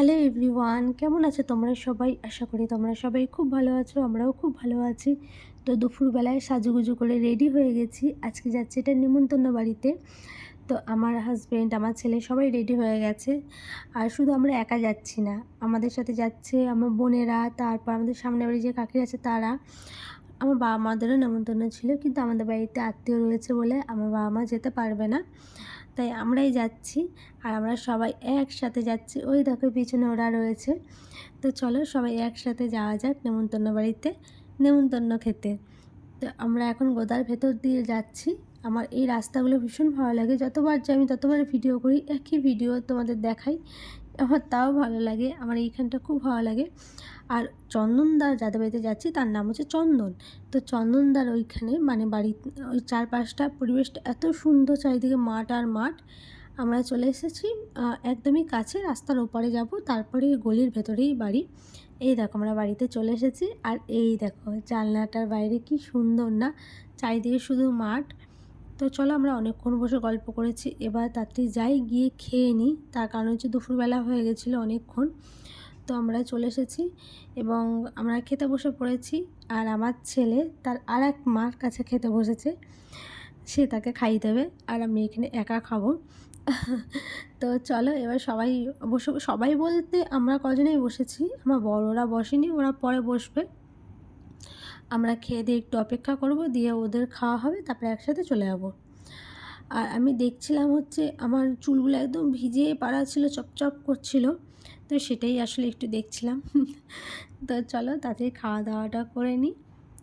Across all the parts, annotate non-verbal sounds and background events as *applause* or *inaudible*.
Hello everyone কেমন আছো তোমরা সবাই? আশা করি তোমরা সবাই খুব ভালো আছো, আমরাও খুব ভালো আছি। তো দুপুরবেলায় সাজুগুজু করে রেডি হয়ে গেছি। আজকে যাচ্ছি এটা নিমন্ত্রণ বাড়িতে। তো আমার হাজব্যান্ড আমার ছেলে সবাই রেডি হয়ে গেছে। আর শুধু আমরা একা যাচ্ছি না। আমাদের সাথে যাচ্ছে আমার বোনেরা, তারপর আমাদের সামনে বাড়ি যে কাকি আছে তারা। আমার বাবা মাদেরও নেমন্তন্ন ছিল, কিন্তু আমাদের বাড়িতে আত্মীয় রয়েছে বলে আমার বাবা মা যেতে পারবে না। তাই আমরাই যাচ্ছি আর আমরা সবাই একসাথে যাচ্ছি। ওই দেখো পিছনে ওরা রয়েছে। তো চলো সবাই একসাথে যাওয়া যাক নেমন্তন্ন বাড়িতে, নেমন্তন্ন খেতে। তো আমরা এখন গোদার ভেতর দিয়ে যাচ্ছি। আমার এই রাস্তাগুলো ভীষণ ভালো লাগে। যতবার যাই আমি ততবার ভিডিও করি, একই ভিডিও তোমাদের দেখাই। আমার তাও ভালো লাগে, আমার এইখানটা খুব ভালো লাগে। আর চন্দনদার যাদের বাড়িতে যাচ্ছি, তার নাম হচ্ছে চন্দন। তো চন্দনদার ওইখানে মানে বাড়ি ওই চারপাশটা, পরিবেশটা এত সুন্দর চারিদিকে মাঠ আর মাঠ। আমরা চলে এসেছি একদমই কাছে, রাস্তার ওপারে যাব, তারপরে গলির ভেতরেই বাড়ি। এই দেখো, আমরা বাড়িতে চলে এসেছি, আর এই দেখো, জানলাটার বাইরে কি সুন্দর না, চারিদিকে শুধু মাঠ। তো চলো আমরা অনেকক্ষণ বসে গল্প করেছি। এবার তাড়াতাড়ি যাই, গিয়ে খেয়ে নিই। তার কারণ হচ্ছে দুপুরবেলা হয়ে গেছিল অনেকক্ষণ। তো আমরা চলে এসেছি এবং আমরা খেতে বসে পড়েছি আর আমার ছেলে তার আর এক মার কাছে খেতে বসেছে। সে তাকে খাই দেবে আর আমি এখানে একা খাব। তো চলো এবার সবাই বসে, সবাই বলতে আমরা কজনেই বসেছি। আমার বড়রা বসেনি, ওরা পরে বসবে। আমরা খেয়ে দিয়ে একটু অপেক্ষা করব, দিয়ে ওদের খাওয়া হবে, তারপরে একসাথে চলে যাব। আর আমি দেখছিলাম হচ্ছে আমার চুলগুলো একদম ভিজে পাড়া ছিল, চপচপ করছিল, তো সেটাই আসলে একটু দেখছিলাম। *laughs* তো চলো তাতে খাওয়া দাওয়াটা করে নিই,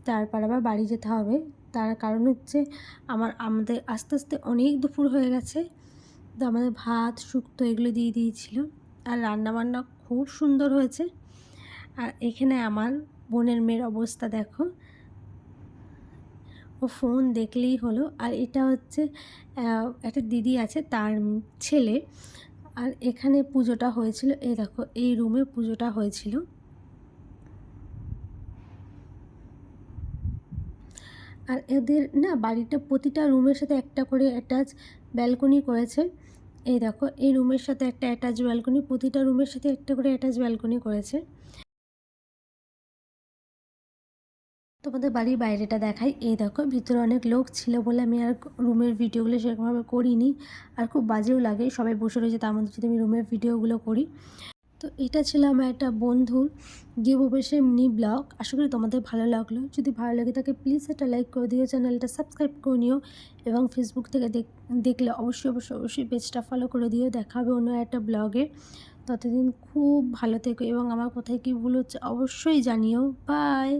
তারপর আবার বাড়ি যেতে হবে। তার কারণ হচ্ছে আমার, আমাদের আস্তে আস্তে অনেক দুপুর হয়ে গেছে, তো আমাদের ভাত, শুক্তো এগুলো দিয়ে দিয়েছিল। আর রান্নাবান্না খুব সুন্দর হয়েছে। আর এখানে আমার বোনের মেয়ের অবস্থা দেখো। ও ফোন দেখলেই হলো। আর এটা হচ্ছে একটা দিদি আছে, তার ছেলে। আর এখানে পুজোটা হয়েছিল, এই দেখো, এই রুমে পুজোটা হয়েছিল। আর এদের না, বাড়িটা প্রতিটা রুমের সাথে একটা করে অ্যাটাচ ব্যালকনি করেছে। এই দেখো, এই রুমের সাথে একটা অ্যাটাচ ব্যালকনি প্রতিটা রুমের সাথে একটা করে অ্যাটাচ ব্যালকনি করেছে। তোমাদের বাড়ির বাইরেটা দেখাই। এই দেখো, ভিতরে অনেক লোক ছিল বলে আমি আর রুমের ভিডিওগুলো সেরকমভাবে করিনি আর খুব বাজেও লাগে, সবাই বসে রয়েছে তার মধ্যে যদি আমি রুমের ভিডিওগুলো করি। তো এটা ছিল আমার একটা বন্ধুর বসে মিনি ব্লগ। আশা করি তোমাদের ভালো লাগল। যদি ভালো লাগে তাকে প্লিজ একটা লাইক করে দিও, চ্যানেলটা সাবস্ক্রাইব করে নিও এবং ফেসবুক থেকে দেখলে অবশ্যই অবশ্যই অবশ্যই পেজটা ফলো করে দিও। দেখা হবে অন্য একটা ব্লগে। ততদিন খুব ভালো থেকো এবং আমার কোথায় কী ভুল হচ্ছে অবশ্যই জানিও। বাই